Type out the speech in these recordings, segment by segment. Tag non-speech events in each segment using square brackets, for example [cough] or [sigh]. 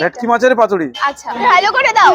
ভেটকি মাছের পাতুরি। আচ্ছা ভালো করে দাও।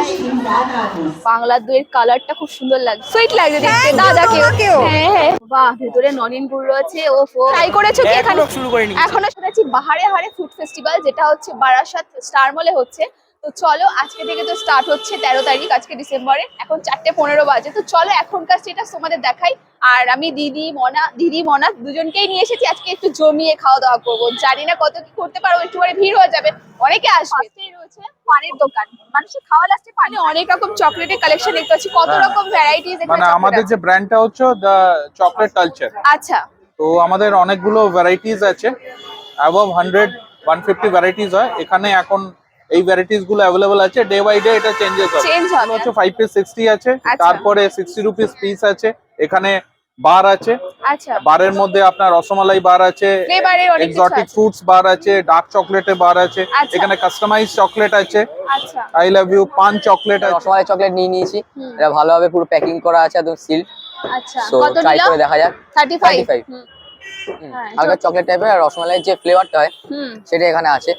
বাংলার দইয়ের কালারটা খুব সুন্দর লাগছে। সুইট লাগছে দেখতে দাদা কেউ হ্যাঁ হ্যাঁ। বাহ ভেতরে ননিন গুড় আছে ওফো ট্রাই করেছ কি এখানে শুরু করিনি। এখনও শুনেছি বাহারে হারে ফুড ফেস্টিভ্যাল যেটা হচ্ছে বারাসাত স্টার মলে হচ্ছে। তো চলো আজকে থেকে তো স্টার্ট হচ্ছে তেরো তারিখ আজকে ডিসেম্বরে এখন চারটে পনেরো বাজে। তো চলো এখনকার স্টেটাস তোমাদের দেখাই। আর আমি দিদি মনা দিদি মনা দুজনকেই নিয়ে এসেছি। আজকে একটু জমিয়ে খাওয়া দাওয়া করব। জানি না কত কি করতে পারব একটু পরে ভিড় হয়ে যাবে। অনেকে আসবে। রয়েছে পানির দোকান। মানুষের খাওয়া লাস্টে পানি অনেক রকম চকলেটের কালেকশন দেখতে পাচ্ছি। কত হ্যাঁ। রকম ভ্যারাইটিস মানে আমাদের যে ব্র্যান্ডটা হচ্ছে দ্য চকলেট কালচার আচ্ছা। তো আমাদের অনেকগুলো ভ্যারাইটিস আছে। Above hundred one fifty varieties হয়। এখানে এখন এই ভ্যারাইটিসগুলো অ্যাভেলেবল আছে ডে বাই ডে এটা চেঞ্জেস হবে চেঞ্জ হবে। হচ্ছে ফাইভ পিস সিক্সটি আছে আচ্ছা। তারপরে সিক্সটি রুপিস পিস আছে এখানে বার আছে। আচ্ছা। বারের মধ্যে আপনার রসমালাই বার আছে ফ্লেভারের এক্সোটিক ফ্রুটস বার আছে। ডার্ক চকলেটের বার আছে। এখানে কাস্টমাইজ চকলেট আছে। আচ্ছা। I love you paan chocolate আছে। রসমালাই চকলেট নিয়ে নিয়েছি। এটা ভালোভাবে পুরো প্যাকিং করা আছে একদম সিল আচ্ছা। কত ট্রাই করে দেখা যাক। থার্টি ফাইভ 35 হ্যাঁ, হালকা চকলেট। টাইপের আর রসমালাইয়ের যে ফ্লেভারটা হয় সেটা এখানে আছে।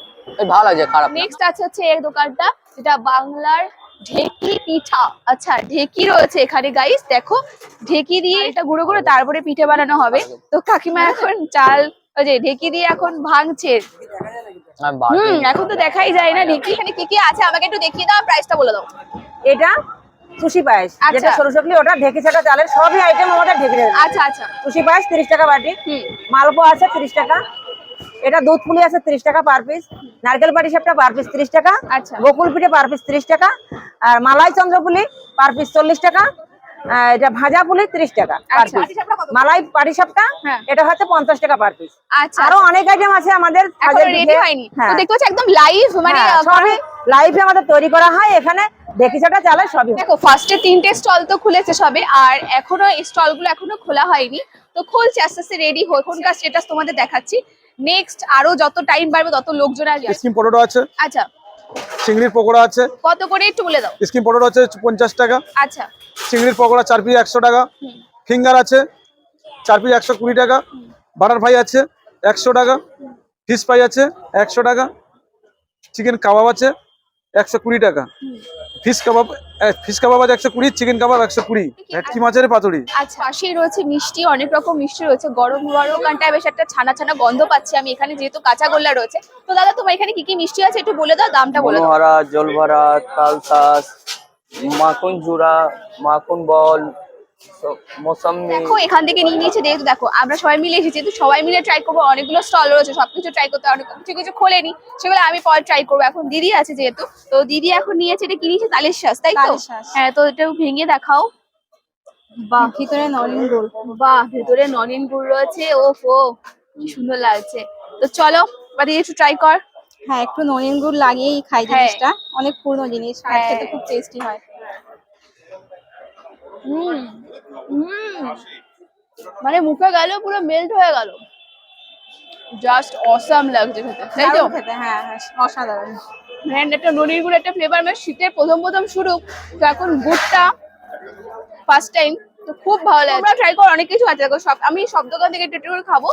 ভালো লাগছে খারাপ নেক্সট আছে হচ্ছে এর দোকানটা যেটা বাংলার ঢেকি পিঠা। আচ্ছা ঢেকি রয়েছে এখানে গাইস দেখো ঢেকি দিয়ে এটা গুঁড়ো গুঁড়ো তারপরে পিঠে বানানো হবে। তো কাকিমা এখন চাল ওই যে ঢেকি দিয়ে এখন ভাঙছে। হুম এখন তো দেখাই যায় না ঢেকি এখানে কি কি আছে আমাকে একটু দেখিয়ে দাও প্রাইসটা বলে দাও। এটা সুশি পায়েস আচ্ছা। যেটা সরু ওটা ঢেকে ছাটা চালের সবই আইটেম আমাদের ঢেকে আচ্ছা আচ্ছা। সুশি পায়েস তিরিশ টাকা বাটি হুম। মালপোয়া আছে তিরিশ টাকা এটা দুধ পুলি আছে তিরিশ টাকা পার পিস নারকেল পাটি সাপটা পার পিস তিরিশ টাকা আচ্ছা। গোকুল পিঠে পার পিস তিরিশ টাকা আর মালাই চন্দ্রপুলি পার পিস চল্লিশ টাকা এটা ভাজা পুলি তিরিশ টাকা পার আচ্ছা। পিস মালাই পাটি সাপটা হ্যাঁ। এটা হচ্ছে পঞ্চাশ টাকা পার পিস আচ্ছা আরও অনেক আইটেম আছে আমাদের হ্যাঁ। একদম লাইভ মানে হ্যাঁ, সবই লাইভে আমাদের তৈরি করা হয় এখানে ঢেকি ছাটা সবই দেখো ফার্স্টে তিনটে স্টল তো খুলেছে সবে আর এখনও স্টলগুলো এখনও খোলা হয়নি। তো খুলছে আস্তে আস্তে রেডি এখনকার স্টেটাস তোমাদের দেখাচ্ছি। নেক্সট আরও যত টাইম বাড়বে তত লোকজন আসবে। স্কিম পটেটো আছে। আচ্ছা। চিংড়ির পকোড়া আছে। কত করে একটু বলে দাও। স্কিম পটেটো আছে পঞ্চাশ টাকা। আচ্ছা। চিংড়ির পকোড়া চার পিস একশো টাকা। ফিঙ্গার আছে চার পিস একশো কুড়ি টাকা। বাটার ফ্রাই আছে একশো টাকা। ফিশ ফ্রাই আছে একশো টাকা। চিকেন কাবাব আছে একশো কুড়ি টাকা। ফিশ কাবাব ফিশ কাবাব আজ একশো কুড়ি চিকেন কাবাব একশো কুড়ি। ভেটকি মাছের পাতুরি। আচ্ছা পাশেই রয়েছে মিষ্টি অনেক রকম মিষ্টি রয়েছে গরম গরম ওখানটায় বেশ একটা ছানা ছানা গন্ধ পাচ্ছি আমি এখানে যেহেতু কাঁচা গোল্লা রয়েছে। তো দাদা তোমার এখানে কি কি মিষ্টি আছে একটু বলে দাও দামটা বলে দাও। জলভরা তালতাস মাখন জুড়া মাখন বল দেখো এখান থেকে নিয়ে নিয়েছে যেহেতু দেখো আমরা সবাই মিলে এসেছি তো সবাই মিলে ট্রাই করব অনেকগুলো স্টল রয়েছে সবকিছু ট্রাই করতে অনেক কিছু কিছু খোলেনি সেগুলো আমি পরে ট্রাই করব। এখন দিদি আছে যেহেতু তো দিদি এখন নিয়েছে এটা কি নিয়েছে? তালের শ্বাস তাই তো? হ্যাঁ তো এটা ভেঙে দেখাও। বাহ। ভিতরে নলেন গুড়। বাহ ভেতরে ননিন গুড় রয়েছে ওফ ও কি সুন্দর লাগছে। তো চলো বা দিদি একটু ট্রাই কর। হ্যাঁ একটু নলেন গুড় লাগিয়েই খাই হ্যাঁ। জিনিসটা। অনেক পুরনো জিনিস হ্যাঁ। খেতে খুব টেস্টি হয়। মানে মুখে গেল পুরো মেল্ট হয়ে গেল। জাস্ট অসাম লাগছে খেতে তাই তো? খেতে হ্যাঁ হ্যাঁ অসাধারণ। হ্যান্ড একটা ননির গুড় একটা ফ্লেভার মানে শীতের প্রথম প্রথম শুরু। তো এখন গুড়টা ফার্স্ট টাইম তো খুব ভালো লাগে। তোমরা ট্রাই করো অনেক কিছু আছে। দেখো সব আমি সব দোকান থেকে একটু করে খাব।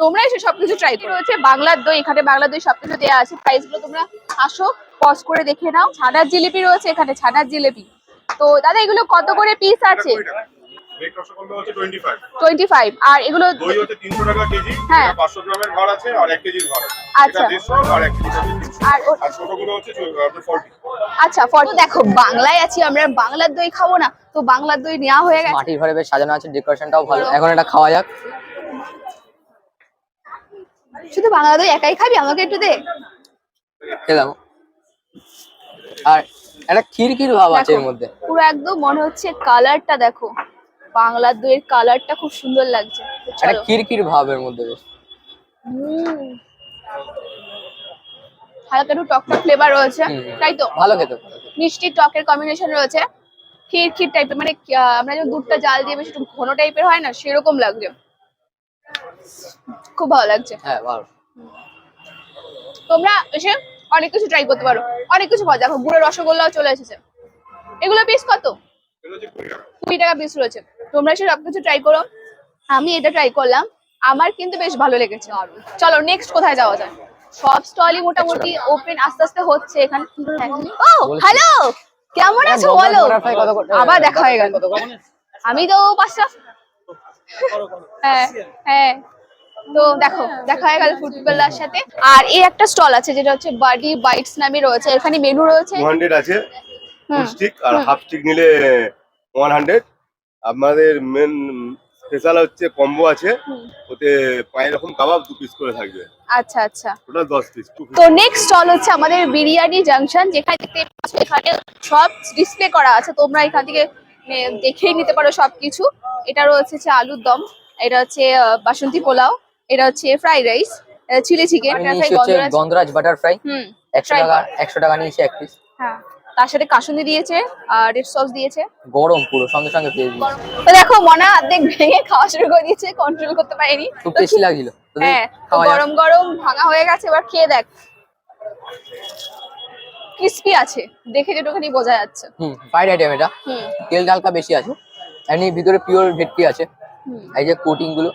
তোমরা এসে সবকিছু ট্রাই করো। রয়েছে বাংলার দই এখানে বাংলার দই সবকিছু দেওয়া আছে। প্রাইসগুলো তোমরা আসো পজ করে দেখে নাও। ছানার জিলিপি রয়েছে এখানে ছানার জিলিপি। তো দাদা এগুলো কত করে পিস আছে? আর এগুলো দই হচ্ছে তিনশো টাকা কেজি। হ্যাঁ। পাঁচশো গ্রামের ভার আছে আর এক কেজির ভার আচ্ছা। আর এক কেজি আর ছোটগুলো হচ্ছে ফোর্টি আচ্ছা দেখো বাংলায় আছি আমরা বাংলার দই খাব না তো বাংলার দই নেওয়া হয়ে গেছে। মাটির ঘরে বেশ সাজানো আছে ডেকোরেশনটাও ভালো। এখন এটা খাওয়া যাক। শুধু বাংলা দই একাই খাবি? আমাকে একটু দে। দেখো আর একটা ক্ষীর ভাব আছে এর মধ্যে। পুরো একদম মনে হচ্ছে কালারটা দেখো। বাংলার দইয়ের কালারটা খুব সুন্দর লাগছে। একটা ক্ষীর ভাব এর মধ্যে বেশ। হালকা একটু টক টক ফ্লেভার রয়েছে তাই তো? ভালো খেতে মিষ্টি টকের কম্বিনেশন রয়েছে। ক্ষীর ক্ষীর টাইপের মানে আমরা যখন দুধটা জাল দিয়ে বেশ একটু ঘন টাইপের হয় না সেরকম লাগছে। খুব ভালো লাগছে। হ্যাঁ ভালো। তোমরা এসে অনেক কিছু ট্রাই করতে পারো। অনেক কিছু পাওয়া যায়। দেখো গুড়ের রসগোল্লাও চলে এসেছে। এগুলো পিস কত? কুড়ি টাকা কুড়ি টাকা পিস রয়েছে। তোমরা এসে সবকিছু ট্রাই করো। আমি এটা ট্রাই করলাম। আমার কিন্তু বেশ ভালো লেগেছে। চলো নেক্সট কোথায় যাওয়া যায়? সব স্টলই মোটামুটি ওপেন আস্তে আস্তে হচ্ছে। এখানে ও হ্যালো কেমন আছো? বলো। আবার দেখা হয়ে গেল। আমি তো পাঁচটা। হ্যাঁ হ্যাঁ। তো দেখো দেখা হয়ে গেল ফুটবলার সাথে। আর এই একটা স্টল আছে যেটা হচ্ছে বাডি বাইটস নামে রয়েছে। এখানে মেনু রয়েছে। টু হান্ড্রেড আছে স্টিক আর হাফ স্টিক নিলে ওয়ান হান্ড্রেড আমাদের মেন স্পেশাল হচ্ছে কম্বো আছে। ওতে পাঁচ রকম কাবাব দু পিস করে থাকবে। আচ্ছা আচ্ছা। টোটাল দশ পিস তো নেক্সট স্টল হচ্ছে আমাদের বিরিয়ানি জাংশন যেখানে দেখতে পাচ্ছ এখানে সব ডিসপ্লে করা আছে। তোমরা এখান থেকে দেখেই নিতে পারো সবকিছু। এটা রয়েছে আলুর দম। এটা হচ্ছে বাসন্তী পোলাও। এটা হচ্ছে ফ্রাইড রাইস চিলি চিকেন গন্ধরাজ। বাটার ফ্রাই হুম একশো টাকা। একশো টাকা নিয়েছি এক পিস হ্যাঁ তার সাথে কাসুন্দি দিয়েছে আর রেড সস দিয়েছে। গরম পুরো সঙ্গে সঙ্গে পেয়ে দিয়েছি। তো দেখো মনা অর্ধেক ভেঙে খাওয়া শুরু করে দিয়েছে কন্ট্রোল করতে পারেনি। খুব টেস্টি লাগছিল। হ্যাঁ। গরম গরম ভাঙা হয়ে গেছে এবার খেয়ে দেখ। ক্রিস্পি আছে দেখে যেটুখানি বোঝা যাচ্ছে। হুম ফ্রাইড আইটেম এটা। তেল হালকা বেশি আছে। এমনি ভিতরে পিওর ভেটকি আছে। হুম। এই যে কোটিংগুলো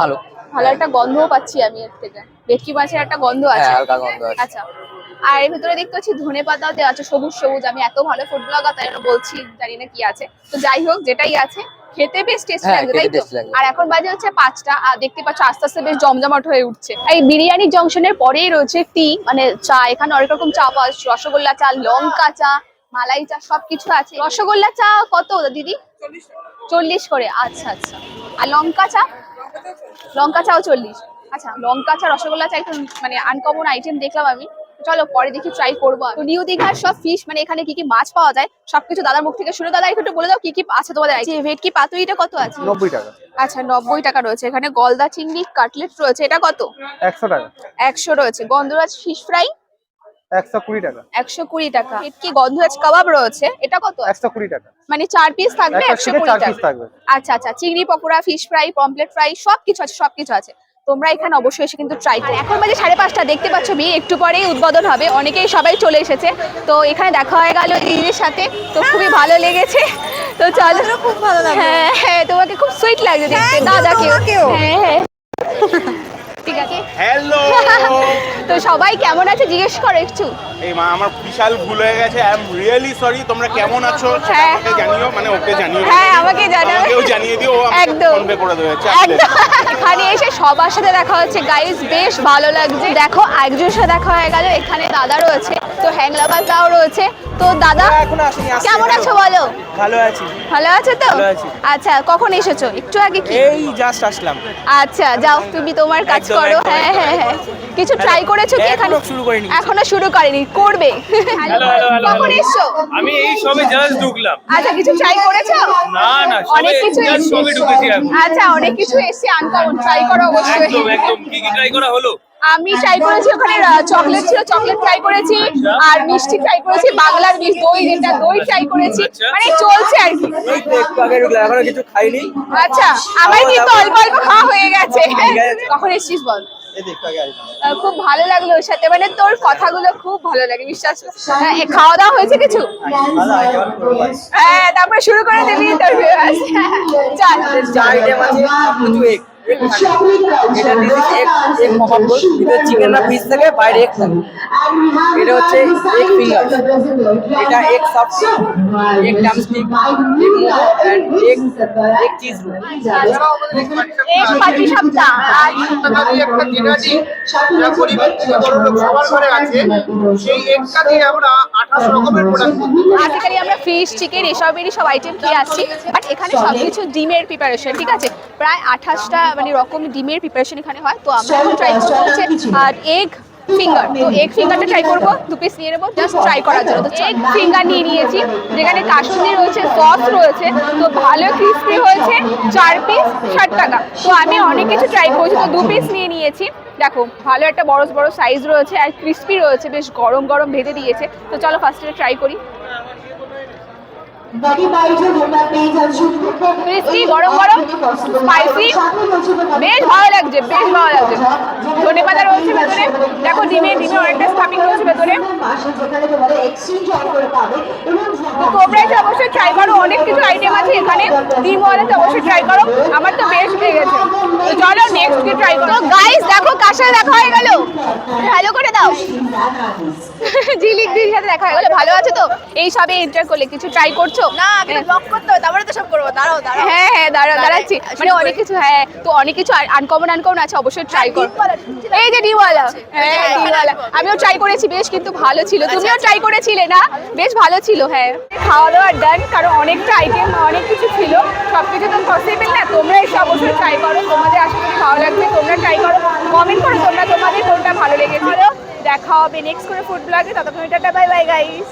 ভালো। ভালো একটা গন্ধও পাচ্ছি আমি এর থেকে। ভেটকি মাছের একটা গন্ধ আছে। হ্যাঁ হালকা গন্ধ আছে। আচ্ছা। আর এর ভিতরে দেখতে পাচ্ছি ধনে পাতাও দেওয়া আছে সবুজ সবুজ। আমি এত ভালো ফুড ব্লগার তাই বলছি জানি না কি আছে। তো যাই হোক যেটাই আছে খেতে বেশ টেস্ট হ্যাঁ, খেতে তাই তো? আর এখন বাজে হচ্ছে পাঁচটা আর দেখতে পাচ্ছ আস্তে আস্তে বেশ জমজমাট হয়ে উঠছে। এই বিরিয়ানি জংশনের পরেই রয়েছে টি মানে চা। এখানে অনেক রকম চা পাওয়া যাচ্ছে। রসগোল্লা চা লঙ্কা চা মালাই চা সবকিছু আছে। রসগোল্লা চা কত দিদি চল্লিশ করে আচ্ছা আচ্ছা। আর লঙ্কা চা? লঙ্কা চাও চল্লিশ। আচ্ছা লঙ্কা চা রসগোল্লা চা একটু মানে আনকমন আইটেম দেখলাম আমি। চলো পরে দেখি ট্রাই করব তো নিউ দীঘার সব ফিশ মানে এখানে কি কি মাছ পাওয়া যায় সবকিছু দাদার মুখ থেকে শুনে দাদা একটু বলে দাও কি কি আছে তোমাদের যে ভেটকি পাতুরিটা কত আছে? নব্বই টাকা। আচ্ছা নব্বই টাকা রয়েছে। এখানে গলদা চিংড়ি কাটলেট রয়েছে এটা কত? একশো টাকা। একশো রয়েছে। গন্ধরাজ ফিশ ফ্রাই একশো কুড়ি টাকা। একশো কুড়ি টাকা। ভেটকি গন্ধরাজ কাবাব রয়েছে। এটা কত? একশো কুড়ি টাকা। মানে চার পিস থাকবে? একশো কুড়ি টাকা। আচ্ছা আচ্ছা। চিংড়ি pakora fish fry pomfret fry সবকিছু আছে সবকিছু আছে। তোমরা এখানে অবশ্যই এসে কিন্তু ট্রাই করো। এখন বাজে সাড়ে পাঁচটা। দেখতে পাচ্ছ বিয়ে একটু পরেই উদ্বোধন হবে। অনেকেই সবাই চলে এসেছে। তো এখানে দেখা হয়ে গেল দিদির সাথে। তো খুবই ভালো লেগেছে। তো চলো। খুব ভালো লাগে হ্যাঁ হ্যাঁ তোমাকে খুব সুইট লাগছে দেখতে। দাদাকেও। হ্যাঁ হ্যাঁ। ঠিক আছে। হ্যালো [laughs] তো সবাই কেমন আছে? জিজ্ঞেস করো একটু। এই মা আমার বিশাল ভুল হয়ে গেছে। আই এম রিয়েলি সরি তোমরা কেমন আছো? হ্যাঁ। আমাকে জানিও মানে ওকে জানিও। হ্যাঁ আমাকে জানাবে আমাকেও জানিয়ে দিও ও একদম। ফোন পে করে দেবে। একদম। এখানে এসে সবার সাথে দেখা হচ্ছে। গাইস বেশ ভালো লাগছে। দেখো একজনের সাথে দেখা হয়ে গেল। এখানে দাদা রয়েছে। তো হ্যাংলাবাজাও রয়েছে। তো দাদা কেমন আছো বলো? ভালো আছি। ভালো আছো তো? আচ্ছা কখন এসেছ? একটু আগে কি? এই জাস্ট আসলাম। আচ্ছা যাও তুমি তোমার কাজ করো। হ্যাঁ হ্যাঁ হ্যাঁ। কিছু ট্রাই করেছ কি এখানে? এখনও শুরু করিনি। এখনও শুরু করেনি করবে। হ্যালো, হ্যালো, হ্যালো, কখন এসছো? আমি এই সবে জাস্ট ঢুকলাম। আচ্ছা কিছু ট্রাই করেছ? না না অনেক কিছু জাস্ট সবে ঢুকেছি আচ্ছা অনেক কিছু এসে আনকমন ট্রাই করো অবশ্যই। একদম একদম। কি কি ট্রাই করা হলো? আমি ট্রাই করেছি ওখানে চকলেট ছিল চকলেট ট্রাই করেছি আর মিষ্টি ট্রাই করেছি বাংলার দই যেটা দই ট্রাই করেছি আচ্ছা। মানে চলছে আর কি। এখনও কিছু খাইনি। আচ্ছা আমার কিন্তু অল্প অল্প খাওয়া হয়ে গেছে। কখন এসছিস বল? খুব ভালো লাগল ওর সাথে। মানে তোর কথাগুলো খুব ভালো লাগে বিশ্বাস। হ্যাঁ, খাওয়া দাওয়া হয়েছে কিছু। হ্যাঁ তারপরে শুরু করে দিবি তোর চল আজকালি আমরা ফিশ চিকেন এসবেরই সব আইটেম খেয়ে আসছি। বাট এখানে সবকিছু ডিমের প্রিপারেশন ঠিক আছে? প্রায় আঠাশটা মানে রকম ডিমের প্রিপারেশন এখানে হয় তো আমরা এখন ট্রাই করব হচ্ছে আর এগ ফিঙ্গার তো এগ ফিঙ্গারটা ট্রাই করব দু পিস নিয়ে নেব জাস্ট ট্রাই করার জন্য। তো এগ ফিঙ্গার নিয়ে নিয়েছি যেখানে কাসুন্দি রয়েছে সস রয়েছে তো ভালো ক্রিস্পি হয়েছে চার পিস ষাট টাকা। তো আমি অনেক কিছু ট্রাই করেছি তো দু পিস নিয়ে নিয়েছি। দেখো ভালো একটা বড় বড় সাইজ রয়েছে আর ক্রিস্পি রয়েছে বেশ গরম গরম ভেজে দিয়েছে। তো চলো ফার্স্টে ট্রাই করি। ক্রিস্পি গরম গরম স্পাইসি বেশ ভালো লাগছে, বেশ ভালো লাগছে। ধনে পাতা রয়েছে ভেতরে, দেখো ডিমে ডিমে অনেকটা স্টাফিং রয়েছে ভেতরে। অবশ্যই ট্রাই করো, অনেক কিছু আইটেম আছে এখানে। ডিম ওয়ালাতে অবশ্যই ট্রাই করো, আমার তো বেশ লেগেছে। চলো নেক্সট ট্রাই করো। গাইস দেখো কার সাথে দেখা হয়ে গেল। হ্যালো করে দাও। ঝিলিক দিদির সাথে দেখা হয়ে গেলো। ভালো আছে তো? এই সবে এন্টার করলে। কিছু ট্রাই করছ? না আগে ব্লক করতে হবে তারপরে তো সব করব। দাঁড়াও দাঁড়াও। হ্যাঁ হ্যাঁ দাঁড়াও দাঁড়াচ্ছি। মানে অনেক কিছু হ্যাঁ তো অনেক কিছু আনকমন আনকমন আছে অবশ্যই ট্রাই করো। এই যে ডিওয়ালা হ্যাঁ ডিওয়ালা আমিও ট্রাই করেছি বেশ কিন্তু ভালো ছিল। তুমিও ট্রাই করেছিলে না? বেশ ভালো ছিল হ্যাঁ। খাওয়া দাওয়া ডান কারণ অনেকটা আইটেম অনেক কিছু ছিল। সব কিছু তো পসিবল না? তোমরা এসে অবশ্যই ট্রাই করো। তোমাদের আশা করি ভালো লাগবে। তোমরা ট্রাই করো। কমেন্ট করো তোমরা তোমাদের কোনটা ভালো লেগেছিল? দেখা হবে নেক্সট করে ফুড ব্লগে ততক্ষণ টাটা বাই বাই গাইস